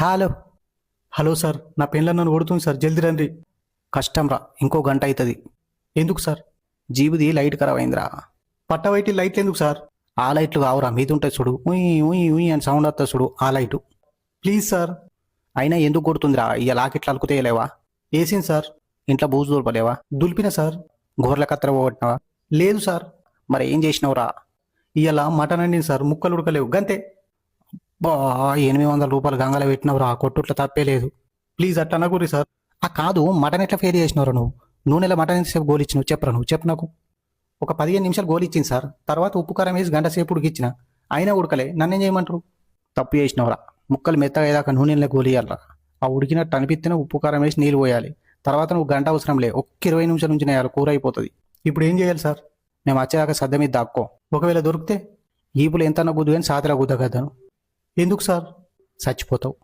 Hello. Hello sir నా పెన్లో నన్ను కొడుతుంది సార్. జల్దీ రండి. కష్టంరా ఇంకో గంట అవుతుంది ఎందుకు సార్? జీబుది లైట్ ఖరాబ్ అయిందిరా. పట్టవైటి లైట్లు ఎందుకు సార్? ఆ లైట్లు కావురా మీద ఉంటాయి చూడు. ఉయ్ ఉయ్ ఉయ్ అని సౌండ్ వస్తుంది చూడు ఆ లైటు. Please sir. అయినా ఎందుకు కొడుతుందిరా? ఇక లాకెట్లు అలుకుతేయలేవా వేసింది సార్. ఇంట్లో బూజు దొరపలేవా దులిపిన సార్. గోర్ల కత్తెర పోగొట్టినావా? లేదు సార్. మరి ఏం చేసినావురా? ఇవాళ మటన్ అండింది సార్. ముక్కలు ఉడకలేవు. గంతే. బా ఎనిమిది వందల రూపాయలు గంగలో ఆ కొట్టుట్ల తప్పే లేదు. ప్లీజ్ అట్లా అనకూరి సార్. ఆ కాదు మటన్ ఎట్లా ఫెయిల్ చేసినవరా నువ్వు? నూనెలో మటన్ ఎంతసేపు గోలు ఇచ్చినావు చెప్పరా నువ్వు? చెప్పు నాకు. ఒక పదిహేను నిమిషాలు గోలిచ్చింది సార్. తర్వాత ఉప్పు కారం వేసి గంట సేపు ఉడికిచ్చిన. అయినా ఉడకలే. నన్నేం చేయమంటారు? తప్పు చేసినవరా. ముక్కలు మెత్తగా అయ్యాక నూనెలో గోలియాలరా ఆ ఉడికినట్టు అనిపిస్తేనే ఉప్పు కారం వేసి నీళ్ళు పోయాలి. తర్వాత నువ్వు గంట అవసరం లే. ఒక్క ఇరవై నిమిషాల నుంచి నేయాలి కూర అయిపోతుంది. ఇప్పుడు ఏం చేయాలి సార్? మేము వచ్చేదాకా సద్ద మీద దాక్కో. ఒకవేళ దొరికితే ఈపులు ఎంత గుద్దు కానీ సాతిలా గుద్దగద్దాను. ఎందుకు సార్? చచ్చిపోతావు.